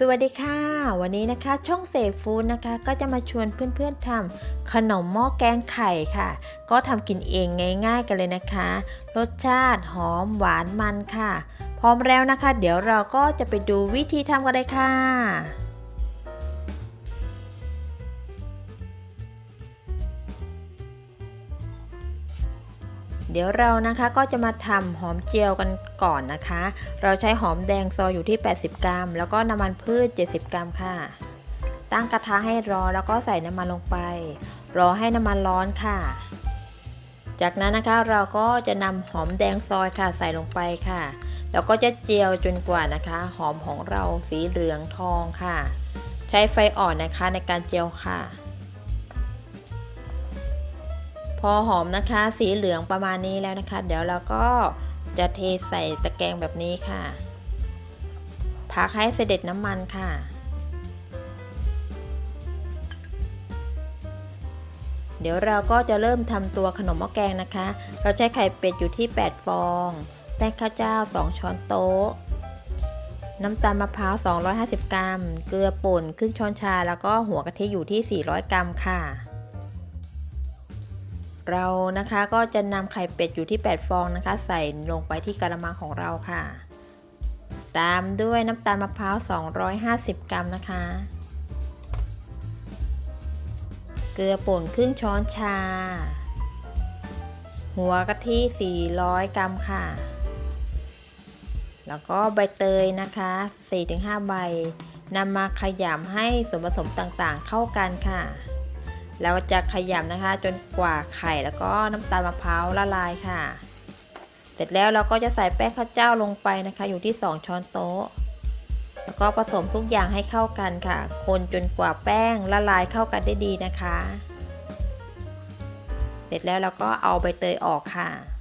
สวัสดีค่ะ วันนี้นะคะช่องเซฟฟู้ดนะคะ ก็จะมาชวนเพื่อนๆทำขนมหม้อแกงไข่ค่ะ ก็ทำกินเองง่าย ๆ กันเลยนะคะ รสชาติหอมหวานมันค่ะ พร้อมแล้วนะคะ เดี๋ยวเราก็จะไปดูวิธีทำกันเลยค่ะ เดี๋ยวเรานะคะก็จะมาทำหอมเจียวกันก่อนนะคะ เราใช้หอมแดงซอยอยู่ที่ 80 กรัม แล้วก็น้ำมันพืช 70 กรัมค่ะ ตั้งกระทะให้ร้อนแล้วก็ใส่น้ำมันลงไป รอให้น้ำมันร้อนค่ะ จากนั้นนะคะเราก็จะนำหอมแดงซอยค่ะใส่ลงไปค่ะ แล้วก็จะเจียวจนกว่านะคะ หอมของเราสีเหลืองทองค่ะ ใช้ไฟอ่อนนะคะในการเจียวค่ะ อหอมนะคะ สีเหลืองประมาณนี้แล้วนะคะ เดี๋ยวเราก็จะเทใส่ตะแกรงแบบนี้ค่ะ พักให้เสด็จน้ำมันค่ะ เดี๋ยวเราก็จะเริ่มทำตัวขนมหม้อแกงนะคะ เราใช้ไข่เป็ดอยู่ที่ 8 ฟอง แป้งข้าวเจ้า 2 ช้อนโต๊ะ น้ำตาลมะพร้าว 250 กรัม เกลือป่นครึ่งช้อนชา แล้วก็หัวกะทิอยู่ที่ 400 กรัมค่ะ เรานะคะก็จะนำไข่เป็ดอยู่ที่ 8 ฟองนะคะ ใส่ลงไปที่กระมังของเราค่ะ ตามด้วยน้ำตาลมะพร้าว 250 กรัมนะคะ เกลือป่นครึ่งช้อนชา หัวกะทิ 400 กรัมค่ะ แล้วก็ใบเตยนะคะ 4-5 ใบนำมาขยำให้ส่วนผสมต่างๆเข้ากันค่ะ แล้วจะขยำนะคะจนกว่าไข่แล้วก็น้ำตาลมะพร้าวละลายค่ะ เสร็จแล้วเราก็จะใส่แป้งข้าวเจ้าลงไปนะคะ อยู่ที่ 2 ช้อนโต๊ะ แล้วก็ผสมทุกอย่างให้เข้ากันค่ะ คนจนกว่าแป้งละลายเข้ากันได้ดีนะคะ เสร็จแล้วเราก็เอาใบเตยออกค่ะ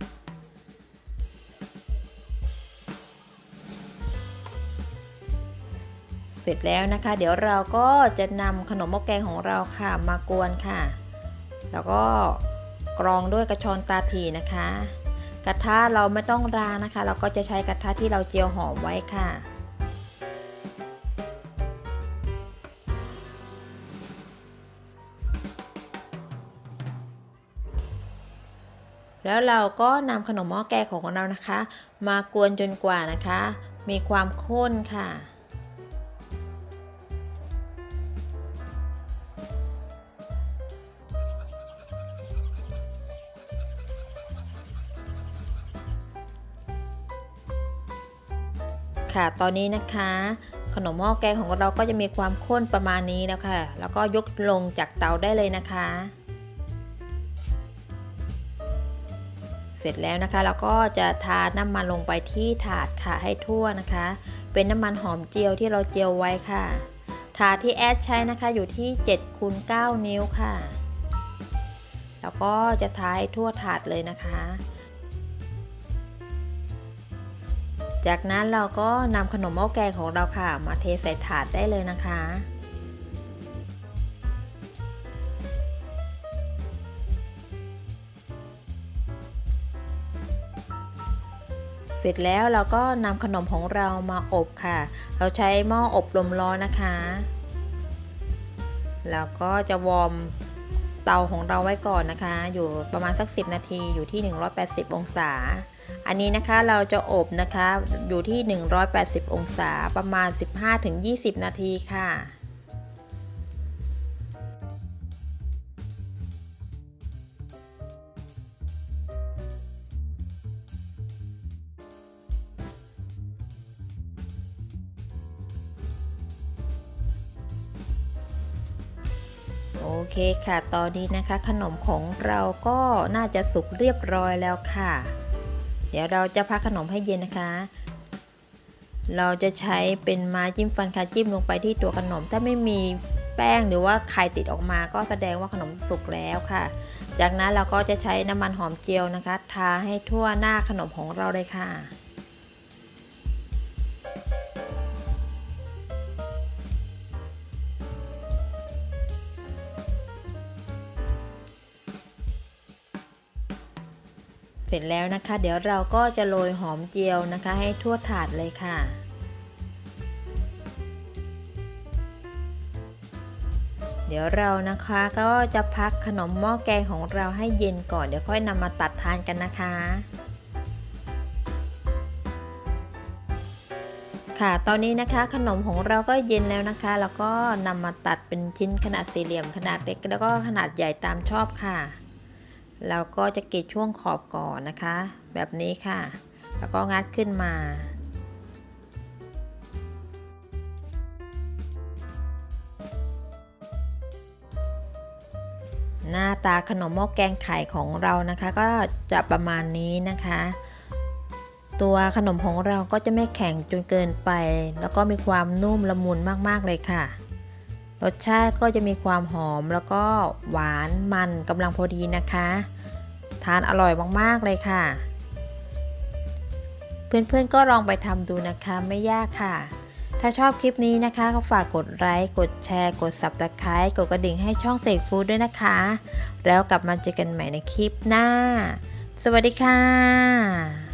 เสร็จแล้วนะคะ เดี๋ยวเราก็จะนำขนมหม้อแกงของเราค่ะมากวนค่ะ แล้วก็กรองด้วยกระชอนตาถีนะคะ กระทะเราไม่ต้องรางนะคะ เราก็จะใช้กระทะที่เราเจียวหอมไว้ค่ะแล้วเราก็นำขนมหม้อแกงของเรานะคะ มากวนจนกว่านะคะ มีความข้นค่ะ ค่ะ ตอนนี้นะคะ ขนมหม้อแกงของเราก็จะมีความข้นประมาณนี้แล้วค่ะ แล้วก็ยกลงจากเตาได้เลยนะคะ เสร็จแล้วนะคะเราก็จะทาน้ำมันลงไปที่ถาดค่ะให้ทั่วนะคะ เป็นน้ำมันหอมเจียวที่เราเจียวไว้ค่ะ ถาดที่แอดใช้นะคะอยู่ที่7คูณ9นิ้วค่ะ แล้วก็จะทาให้ทั่วถาดเลยนะคะ จากนั้นเราก็นำขนมหม้อแกงของเราค่ะ มาเทใส่ถาดได้เลยนะคะ เสร็จแล้วเราก็นำขนมของเรามาอบค่ะ เราใช้หม้ออบลมร้อนนะคะ แล้วก็จะวอร์มเตาของเราไว้ก่อนนะคะ อยู่ประมาณสัก 10 นาทีอยู่ที่ 180 องศา อันนี้นะคะเราจะอบนะคะอยู่ที่ 180 องศาประมาณ 15-20 นาทีค่ะโอเคค่ะ ตอนนี้นะคะขนมของเราก็น่าจะสุกเรียบร้อยแล้วค่ะ ดี๋ยวเราจะพักขนมให้เย็นนะคะ เราจะใช้เป็นไม้จิ้มฟันค่ะจิ้มลงไปที่ตัวขนม ถ้าไม่มีแป้งหรือว่าไข่ติดออกมาก็แสดงว่าขนมสุกแล้วค่ะ จากนั้นเราก็จะใช้น้ำมันหอมเจียวนะคะ ทาให้ทั่วหน้าขนมของเราเลยค่ะ เสร็จแล้วนะคะ เดี๋ยวเราก็จะโรยหอมเจียวนะคะ ให้ทั่วถาดเลยค่ะเดี๋ยวเรานะคะก็จะพักขนมหม้อแกงของเราให้เย็นก่อน เดี๋ยวค่อยนำมาตัดทานกันนะคะ ค่ะตอนนี้นะคะขนมของเราก็เย็นแล้วนะคะ แล้วก็นำมาตัดเป็นชิ้นขนาดสี่เหลี่ยมขนาดเล็กแล้วก็ขนาดใหญ่ตามชอบค่ะ เราก็จะกรีดช่วงขอบก่อนนะคะ แบบนี้ค่ะ แล้วก็งัดขึ้นมา หน้าตาขนมหม้อแกงไข่ของเรานะคะ ก็จะประมาณนี้นะคะ ตัวขนมของเราก็จะไม่แข็งจนเกินไป แล้วก็มีความนุ่มละมุนมากๆเลยค่ะ รสชาติก็จะมีความหอมแล้วก็หวานมันกำลังพอดีนะคะ ทานอร่อยมากๆเลยค่ะ เพื่อนๆก็ลองไปทำดูนะคะไม่ยากค่ะ ถ้าชอบคลิปนี้นะคะก็ฝากกดไลค์กดแชร์ กด subscribe กดกระดิ่งให้ช่องเตกฟู้ดด้วยนะคะ แล้วกลับมาเจอกันใหม่ในคลิปหน้า สวัสดีค่ะ